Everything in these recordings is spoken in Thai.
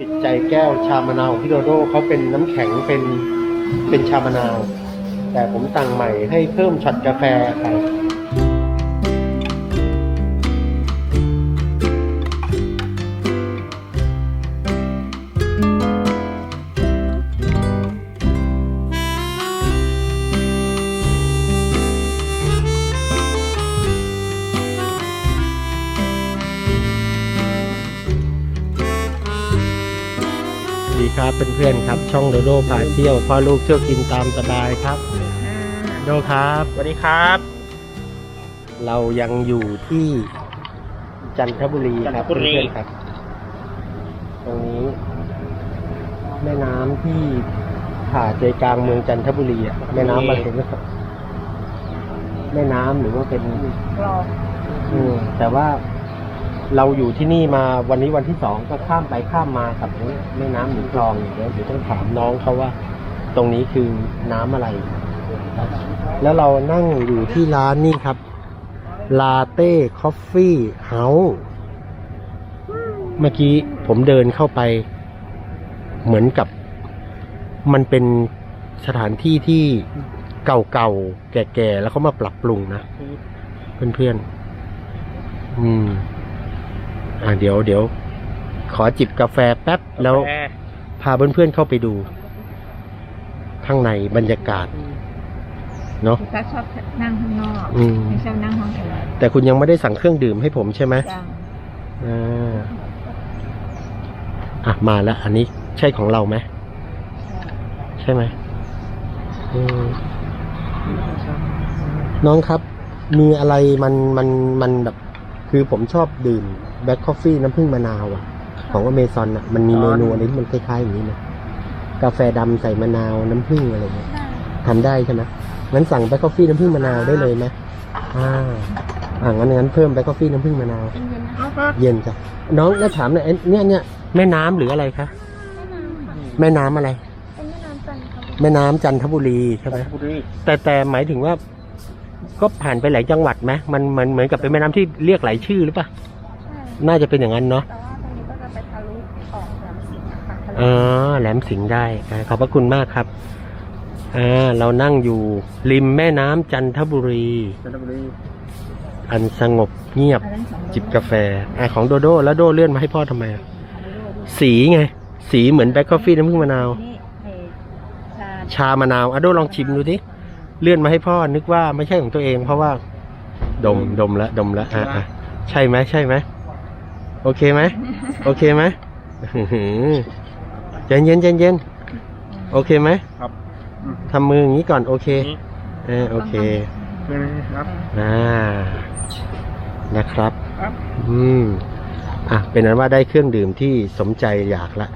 ติดใจแก้วชามะนาวพี่โดโดเขาเป็นน้ำแข็งเป็นเป็นชามะนาว แต่ผมสั่งใหม่ให้เพิ่มช็อตกาแฟไป ช่องโดโดพาเที่ยวพ่อลูกเที่ยวกินตามสบายครับโดครับสวัสดีครับ เรายังอยู่ที่จันทบุรีครับจันทบุรีเพื่อนๆครับ ตรงนี้ แม่น้ำที่ผ่าใจกลางเมืองจันทบุรีอะแม่น้ำอะไรนะครับแม่น้ำหรือว่าเป็นรออืมแต่ว่า เราอยู่ที่นี่มาวันนี้วันที่สองก็ข้ามไปข้ามมากับแม่น้ำหรือคลองอย่างเงี้ยเดี๋ยวต้องถามน้องเขาว่า ตรงนี้คือน้ำอะไร แล้วเรานั่งอยู่ที่ร้านนี่ครับลาเต้คอฟฟี่เฮาเมื่อกี้ผมเดินเข้าไป เหมือนกับ มันเป็นสถานที่ที่เก่าๆ แก่ๆ แล้วเขามาปรับปรุงนะ เพื่อนๆ อืม อ่าเดี๋ยวเดี๋ยวขอจิบกาแฟแป๊บแล้วกาฟพาเพื่อนๆเข้าไปดู ข้างในบรรยากาศ เนาะพี่ก็ชอบนั่งข้างนอกอืม ไม่ชอบนั่งห้องแอร์แต่คุณยังไม่ได้สั่งเครื่องดื่มให้ผมใช่ไหมจังอ่าอะมาแล้ว อันนี้ใช่ของเราไหมใช่ไหมอืมน้องครับ มีอะไรมันมันมันแบบ คือผมชอบดื่ม แบล็คคอฟฟี่น้ำผึ้งมะนาวอะ ของอเมซอนอะมันมีเมนูอะไรที่มันคล้ายๆอย่างนี้นะกาแฟดำใส่มะนาวน้ำผึ้งอะไรเงี้ยทำได้ใช่ไหมงั้นสั่งแบล็คคอฟฟี่น้ำผึ้งมะนาวได้เลยไหมอ่าอ่างั้นงั้นเพิ่มแบล็คคอฟฟี่น้ำผึ้งมะนาว เย็นจ้ะน้องแล้วถามหน่อยเอ๊ะเนี่ยเนี่ยแม่น้ำหรืออะไรคะแม่น้ำอะไร แม่น้ำจันทบุรีใช่ไหมบุรีแต่แต่หมายถึงว่า ก็ผ่านไปหลายจังหวัดไหมมันมันเหมือนกับเป็นแม่น้ำที่เรียกหลายชื่อหรือเปล่า น่าจะเป็นอย่างนั้นเนาะแต่ว่าตรงนี้ก็จะไปทะลุออกสามสิงห์นะคะทะลุอ๋อแหลมสิงห์ได้อ่าขอบพระคุณมากครับอ่าเรานั่งอยู่ริมแม่น้ำจันทบุรี จันทบุรีอันสงบเงียบอันนั้นของจิบกาแฟอะของโดโดแล้วโดเลื่อนมาให้พ่อทำไมอะสีไง สีเหมือนแบล็คคอฟฟี่น้ำผึ้งมะนาว นี่เอชาชามะนาวอะโดลองชิมดูดิเลื่อนมาให้พ่อนึกว่าไม่ใช่ของตัวเอง เพราะว่า ดมดมแล้วดมแล้วอะอะใช่ไหมใช่ไหม โอเคไหมโอเคไหมอื้อหือใจเย็นใจเย็นโอเคไหมครับทำมืออย่างนี้ก่อนโอเคนี่เออโอเคครับอ่านะครับครับอืมอะเป็นนั้นว่าได้เครื่องดื่มที่สมใจอยากละ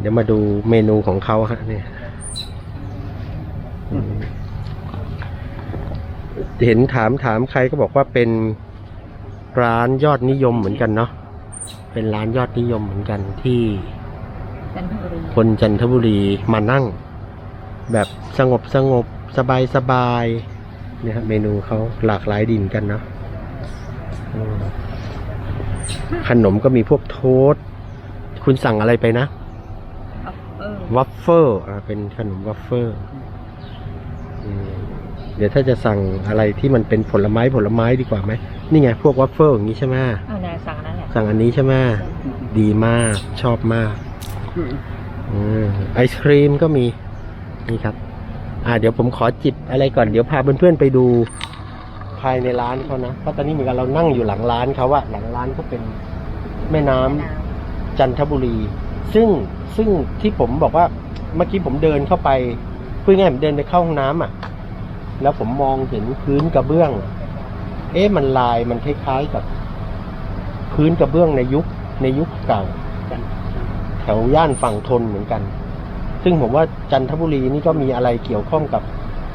เดี๋ยวมาดูเมนูของเขาฮะเนี่ยอืมเห็นถามถามใครก็บอกว่าเป็นร้านยอดนิยมเหมือนกันเนาะ เป็นร้านยอดนิยมเหมือนกันที่จันทบุรีคนจันทบุรีมานั่ง แบบสงบสงบสบายสบายเนี่ยฮะเมนูเขาหลากหลายดีเหมือนกันเนาะอืมขนมก็มีพวกโทสต์คุณสั่งอะไรไปนะเออวัฟเฟิลอ่าเป็นขนมวัฟเฟิลอืมเดี๋ยวถ้าจะสั่งอะไรที่มันเป็นผลไม้ผลไม้ดีกว่าไหมนี่ไงพวกวัฟเฟิลอย่างนี้ใช่ไหมเอาไหนสั่งอันนั้นแหละ สั่งอันนี้ใช่ไหมดีมากชอบมากอืมไอศครีมก็มี นี่ครับ อ่าเดี๋ยวผมขอจิบอะไรก่อนเดี๋ยวพาเพื่อนๆไปดูภายในร้านเขานะเพราะตอนนี้เหมือนกันเรานั่งอยู่หลังร้านเขาอะหลังร้านก็เป็นแม่น้ำจันทบุรี ซึ่งซึ่งที่ผมบอกว่าเมื่อกี้ผมเดินเข้าไปพื่อง่ายๆผมเดินไปเข้าห้องน้ำอะ แล้วผมมองเห็นพื้นกระเบื้อง เอ๊ะมันลายมันคล้ายๆกับ พื้นกระเบื้องในยุคในยุคเก่าแถวย่านฝั่งทนเหมือนกัน ซึ่งผมว่าจันทบุรีนี่ก็มีอะไรเกี่ยวข้องกับ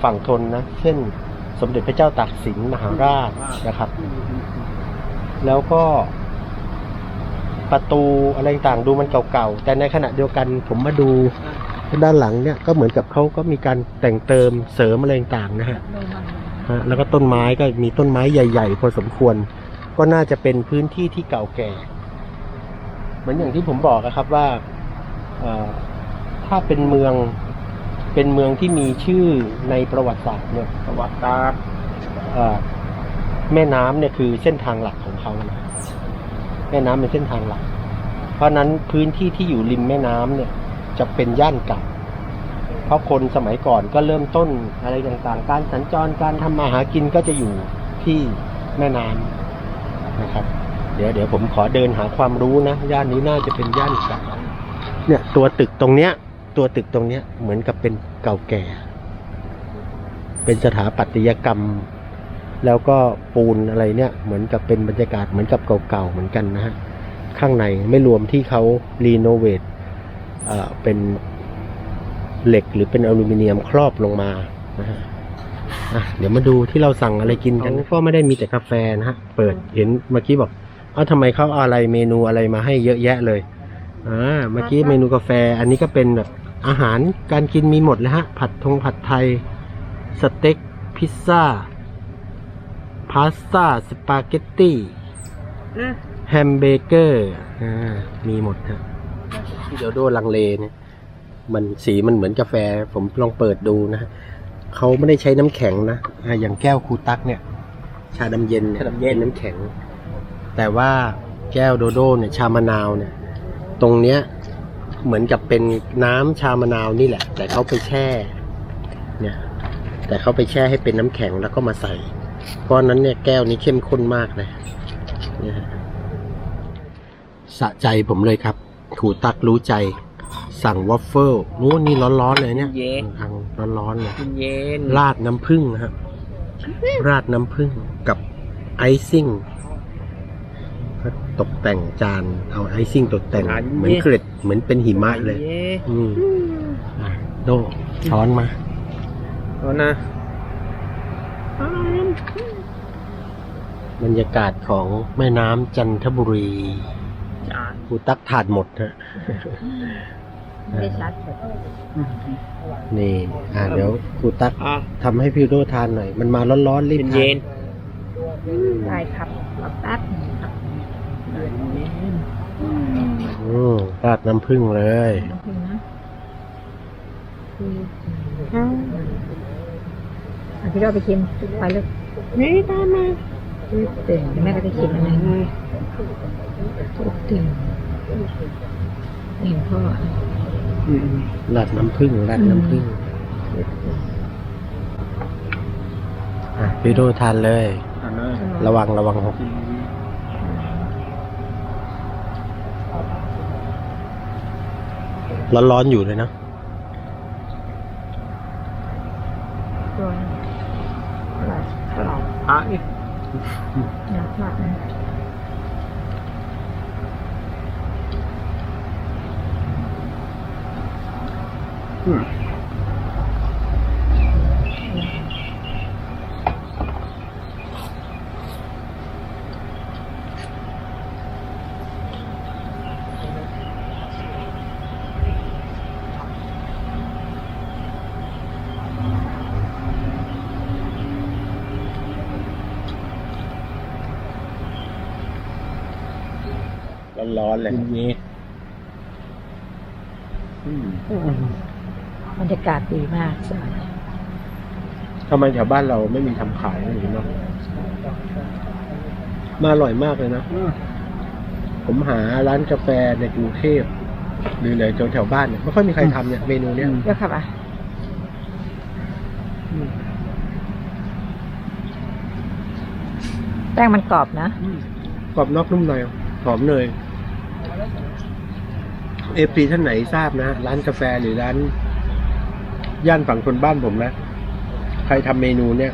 ฝั่งทนนะ เช่น สมเด็จพระเจ้าตากสินมหาราชนะครับ แล้วก็ประตูอะไรต่างๆดูมันเก่าๆ แต่ในขณะเดียวกันผมมาดูด้านหลังเนี่ยก็เหมือนกับเขาก็มีการแต่งเติมเสริมอะไรต่างๆนะฮะโดยมันฮะแล้วก็ต้นไม้ก็มีต้นไม้ใหญ่ ๆ พอสมควร ก็น่าจะเป็นพื้นที่ที่เก่าแก่ เหมือนอย่างที่ผมบอกนะครับว่าเอ่อถ้าเป็นเมืองเป็นเมืองที่มีชื่อในประวัติศาสตร์เนี่ยประวัติศาสตร์เอ่อแม่น้ำเนี่ยคือเส้นทางหลักของเขานะแม่น้ำเป็นเส้นทางหลัก เพราะฉะนั้นพื้นที่ที่อยู่ริมแม่น้ำเนี่ย จะเป็นย่านเก่าเพราะคนสมัยก่อนก็เริ่มต้นอะไรต่างๆ การสัญจรการทำมาหากินก็จะอยู่ที่แม่น้ำ นะครับ เดี๋ยวเดี๋ยวผมขอเดินหาความรู้นะ ย่านนี้น่าจะเป็นย่านเก่าเนี่ยตัวตึกตรงเนี้ย ตัวตึกตรงเนี้ยเหมือนกับเป็นเก่าแก่ เป็นสถาปัตยกรรม แล้วก็ปูนอะไรเนี่ย เหมือนกับเป็นบรรยากาศเหมือนกับเก่าๆเหมือนกันนะฮะข้างในไม่รวมที่เขารีโนเวทเอ่อเป็นเหล็กหรือเป็นอลูมิเนียมครอบลงมานะฮะ อะเดี๋ยวมาดูที่เราสั่งอะไรกินกันก็ไม่ได้มีแต่กาแฟนะฮะ เปิดเห็นเมื่อกี้บอก เอ้าทำไมเขาเอาอะไรเมนูอะไรมาให้เยอะแยะเลย อ่า เมื่อกี้เมนูกาแฟ อันนี้ก็เป็นแบบอาหารการกินมีหมดเลยฮะ ผัดทงผัดไทย สเต็ก พิซซ่า พาสต้า สปาเกตตี้แฮมเบเกอร์ อ่า มีหมดฮะที่เดยวโดลังเลเนี่ย มันสีมันเหมือนกาแฟ ผมลองเปิดดูนะฮะ เขาไม่ได้ใช้น้ำแข็งนะอ่าอย่างแก้วคูตักเนี่ย ชาดำเย็นเนี่ยชาดำเย็นน้ำแข็ง แต่ว่าแก้วโดโดเนี่ยชามะนาวเนี่ย ตรงเนี้ยเหมือนกับเป็นน้ำชามะนาวนี่แหละ แต่เขาไปแช่ เนี่ย แต่เขาไปแช่ให้เป็นน้ำแข็งแล้วก็มาใส่ เพราะฉะนั้นเนี่ยแก้วนี้เข้มข้นมากเลยเนี่ยฮะสะใจผมเลยครับถูตักรู้ใจ สั่งวอฟเฟิลนู้นนี่ร้อนๆเลยเนี่ยเย็น ทางร้อนๆเลยเย็นราดน้ำผึ้งนะฮะราดน้ำผึ้งกับไอซิ่งก็ตกแต่งจานเอาไอซิ่งตกแต่ง เหมือนเกล็ดเหมือนเป็นหิมะเลยเย็นอืมอะโดช้อนมาเอานะบรรยากาศของแม่น้ำจันทบุรีจานกูตักถาดหมดฮะ ไม่ได้ชัดแบบนี่ อ่าเดี๋ยวกูตักอะ ทำให้พี่โดทานหน่อย มันมาร้อนๆรีบเป็นทาเย็นนได้ครับรอแป๊บหนึงครับอืมราดน้ำผึ้งเลย น้ำผึ้งนะคืออะพี่เราไปชิมไปเลยนี่ตามมาตื่นแม่ก็จะชิมอันนั้นตื่นเห็นพ่อ ราดน้ำผึ้งราดน้ำผึ้งอะพี่โดทานเลย อันนั้นระวังระวังหกร้อนๆอยู่เลยนะอร่อยอร่อยอะอีกอยากม นๆเลยเป็นเย็นอืม บรรยากาศดีมากสวยทำไมแถวบ้านเราไม่มีทำขายอย่างนี้เนาะมาอร่อยมากเลยนะ ผมหาร้านกาแฟในกรุงเทพหรือไหนแถวแถวบ้านเนี่ยไม่ค่อยมีใครทำเนี่ยเมนูเนี้ย เดี๋ยวครับอะแป้งมันกรอบนะกรอบนอกนุ่มในหอมเนยเอฟซีท่านไหนทราบนะร้านกาแฟหรือร้าน ย่านฝั่งคนบ้านผมนะ ใครทำเมนูเนี่ย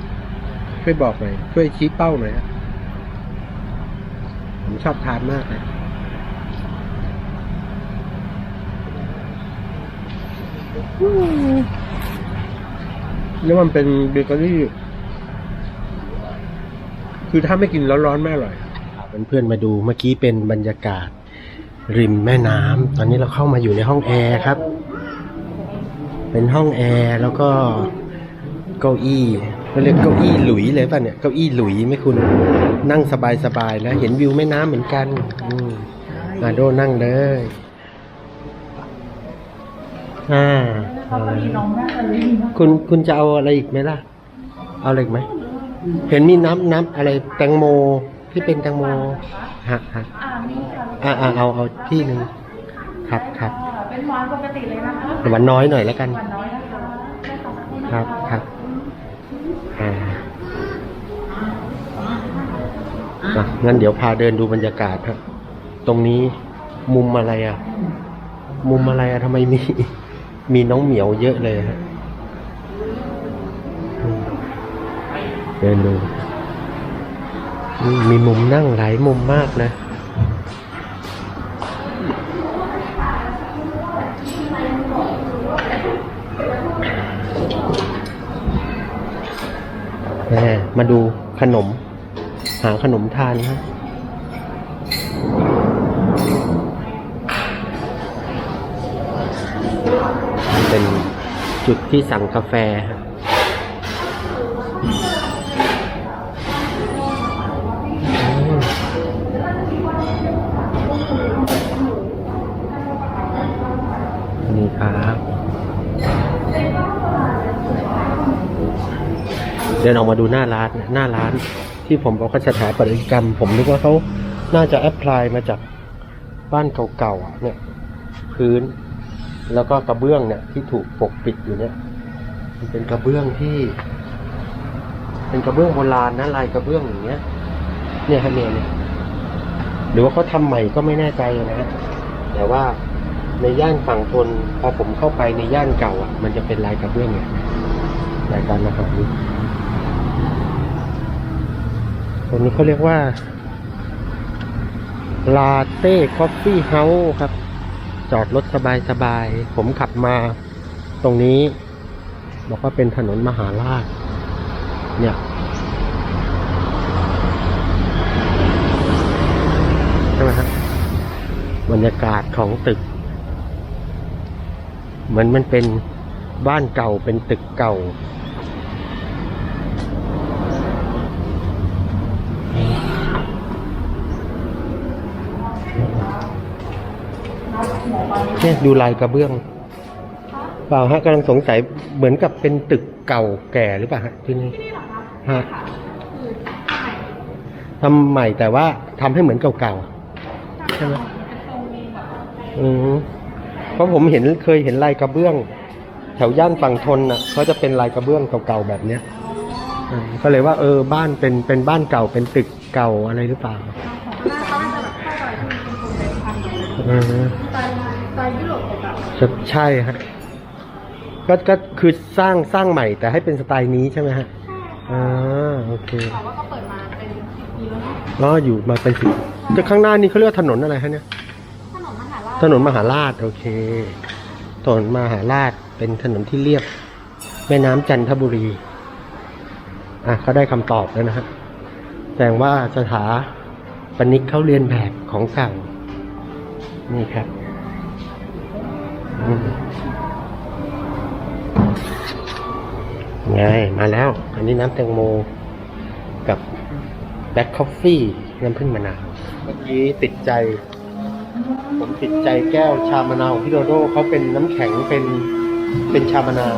ช่วยบอกหน่อย ช่วยชี้เป้าหน่อยนะผมชอบทานมากเลยแล้วมันเป็นเบเกอรี่ คือถ้าไม่กินร้อนๆไม่อร่อยเพื่อนๆมาดูเมื่อกี้เป็นบรรยากาศ ริมแม่น้ำ ตอนนี้เราเข้ามาอยู่ในห้องแอร์ครับ เป็นห้องแอร์แล้วก็เก้าอี้เราเรียกเก้าอี้หลุยเลยป่ะเนี่ยเก้าอี้หลุยไหม่คุณนั่งสบายๆนะเห็นวิวแม่น้ำเหมือนกันอืมมาโดนั่งเลยอ่าเอาเลยคุณคุณจะเอาอะไรอีกไหมล่ะ เอาอะไรอีกไหมเห็นมีน้ำน้ำอะไรแตงโมที่เป็นแตงโมฮะฮะอ่าอ่าเอาเอาที่หนึ่งครับครับเป็น หวานปกติเลยนะคะหวานน้อยหน่อยแล้วกัน หวานน้อยนะคะได้สองคู่นะคคะรับครับอ่าอะงั้นเดี๋ยวพาเดินดูบรรยากาศครับ ตรงนี้มุมอะไรอะ มุมอะไรอะทำไมมีมีน้องเหมียวเยอะเลยฮะอืมเดินดูอืมมีมุมนั่งหลายมุมมากนะ มมาดูขนม หาขนมทานครับเป็นจุดที่สั่งกาแฟฮะ เดินออกมาดูหน้าร้านหน้าร้าน ที่ผมบอกว่าสถาปัตยกรรม ผมนึกว่าเขาน่าจะแอพพลายมาจากบ้านเก่าๆเนี่ย พื้น แล้วก็กระเบื้องเนี่ย ที่ถูกปกปิดอยู่เนี่ยมันเป็นกระเบื้องที่ เป็นกระเบื้องโบราณนะลายกระเบื้องอย่างเงี้ย เนี่ยฮะเนี่ยเนี่ยหรือว่าเขาทำใหม่ก็ไม่แน่ใจนะฮะแต่ว่าในย่านฝั่งทนพอผมเข้าไปในย่านเก่าอะ มันจะเป็นลายกระเบื้องเนี่ยรายการอาหาร ตรงนี้เขาเรียกว่า ลาเต้คอฟฟี่เฮาส์ครับ จอดรถสบายๆผมขับมาตรงนี้ บอกว่าเป็นถนนมหาราช เนี่ยใช่ไหมครับบรรยากาศของตึก เหมือนมันเป็นบ้านเก่าเป็นตึกเก่า เนี่ยดูลายกระเบื้องเปล่าฮะกำลังสงสัยเหมือนกับเป็นตึกเก่าแก่หรือเปล่าฮะที่นี่ที่นี่เหรอคะฮะคือใช่ทำใหม่แต่ว่าทำให้เหมือนเก่าๆใช่ไหมเป็นทรงแบบอืมเพราะผมเห็นเคยเห็นลายกระเบื้อง แถวย่านฝั่งทนน่ะเขาจะเป็นลายกระเบื้องเก่าๆแบบเนี้ยอืมก็เลยว่าเออบ้านเป็นเป็นบ้านเก่าเป็นตึกเก่าอะไรหรือเปล่าหน้าเขาจะแบบเข้าไปที่เป็นทรงเป็นพันเลยอืมสไต ล์สไตล์ยุโรปแบบใช่ใช่ฮะก็ก็คือสร้างสร้างใหม่แต่ให้เป็นสไตล์นี้ใช่ไหมฮะอ่าโอเคแต่ว่าก็เปิดมาเป็นสิบปีแล้วเนาะแล้วอยู่มาเป็นสิบจะข้างหน้านี้เขาเรียกว่าถนนอะไรฮะเนี่ย ถนนมหาราชถนนมหาราชโอเค ถนนมหาราชเป็นถนนที่เรียบแม่น้ำจันทบุรี อะเขาได้คำตอบแล้วนะฮะแสดงว่าสถาปนิกเขาเรียนแบบของเก่านี่ครับอืม ไงมาแล้ว อันนี้น้ำแตงโมกับแบล็คคอฟฟี่น้ำผึ้งมะนาวเมื่อกี้ติดใจ ผมติดใจแก้วชามะนาวพี่โดโดเขาเป็นน้ำแข็งเป็นเป็นชามะนาว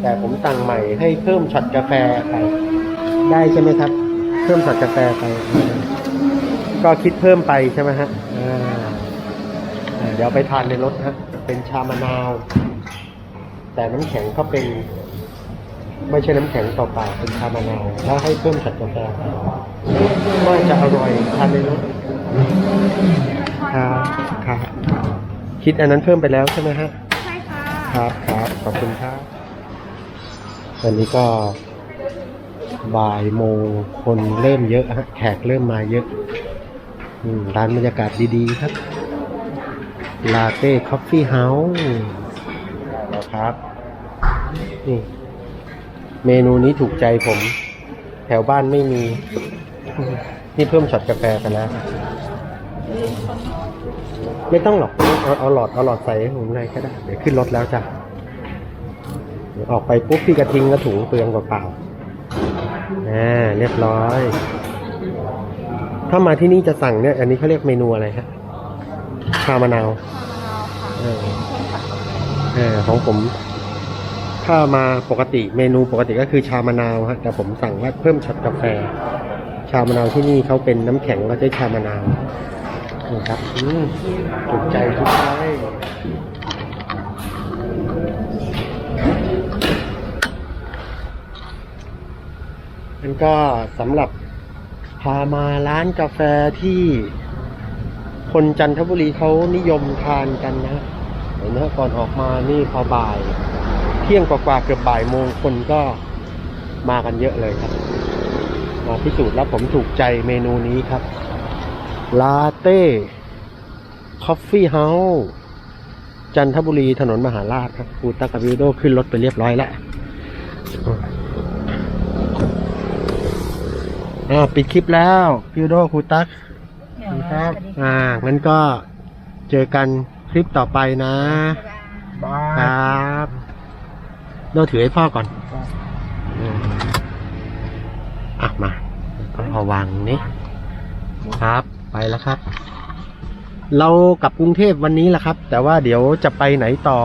แต่ผมสั่งใหม่ให้เพิ่มช็อตกาแฟไป ได้ใช่ไหมครับ เพิ่มช็อตกาแฟไป ก็คิดเพิ่มไปใช่ไหมฮะเดี๋ยวไปทานในรถฮะ เป็นชามะนาว แต่น้ำแข็งเขาเป็น ไม่ใช่น้ำแข็งเปล่าๆเป็นชามะนาวแล้วให้เพิ่มช็อตกาแฟไปน่าจะอร่อยทานในรถครับครับคิดอันนั้นเพิ่มไปแล้วใช่ไหมฮะใช่ค่ะครับครับขอบคุณครับตอนนี้ก็บ่ายโมงคนเริ่มเยอะฮะแขกเริ่มมาเยอะอืมร้านบรรยากาศดีๆครับ ลาเต้คอฟฟี่เฮาส์ครับ นี่ เมนูนี้ถูกใจผม แถวบ้านไม่มี นี่เพิ่มช็อตกาแฟไปแล้ว ไม่ต้องหรอก เอาเอาหลอดเอาหลอดใส่ให้ผมเลยก็ได้ เดี๋ยวขึ้นรถแล้วจ้ะเดี๋ยวออกไปปุ๊บพี่กระทิงกระถุงเปลืองเปล่าๆอ่าเรียบร้อย ถ้ามาที่นี่จะสั่งเนี่ย อันนี้เขาเรียกเมนูอะไรฮะ ชามะนาวเออเออของผม ถ้ามาปกติเมนูปกติก็คือชามะนาวฮะแต่ผมสั่งว่าเพิ่มช็อตกาแฟ ชามะนาวที่นี่เขาเป็นน้ำแข็งก็ใช้ชามะนาวนี่ครับอืมถูกใจถูกใจนั่นก็สำหรับพามาร้านกาแฟที่ คนจันทบุรีเขานิยมทานกันนะเห็นไหมก่อนออกมานี่พอบ่าย เที่ยงกว่าๆเกือบบ่ายโมงคนก็มากันเยอะเลยครับมาพิสูจน์แล้วผมถูกใจเมนูนี้ครับ ลาเต้ คอฟฟี่เฮาส์จันทบุรีถนนมหาราชครับคูตักกับวิโดขึ้นรถไปเรียบร้อยแล้วอ่าปิดคลิปแล้ววิวโดคูตัก ครับ อ่างั้นก็เจอกันคลิปต่อไปนะ บาคยรับเราถือให้พ่อก่อนอืมอะมาเอาวางนี้ครับ ไปแล้วครับ เรากลับกรุงเทพวันนี้แหละครับ แต่ว่าเดี๋ยวจะไปไหนต่อ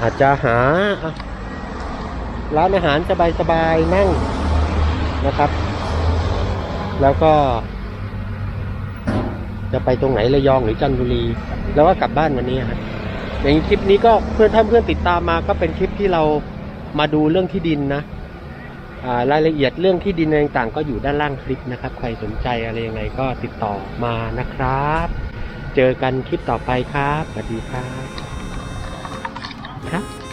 อาจจะหาอะร้านอาหารสบายๆนั่งนะครับ แล้วก็ จะไปตรงไหนระยองหรือจันทบุรี แล้วก็กลับบ้านวันนี้ครับอย่างคลิปนี้ก็เพื่อนถ้าเพื่อนติดตามมาก็เป็นคลิปที่เรามาดูเรื่องที่ดินนะรายละเอียดเรื่องที่ดินต่างๆ ก็อยู่ด้านล่างคลิปนะครับ ใครสนใจอะไรยังไงก็ติดต่อมานะครับ เจอกันคลิปต่อไปครับสวัสดีครับครับ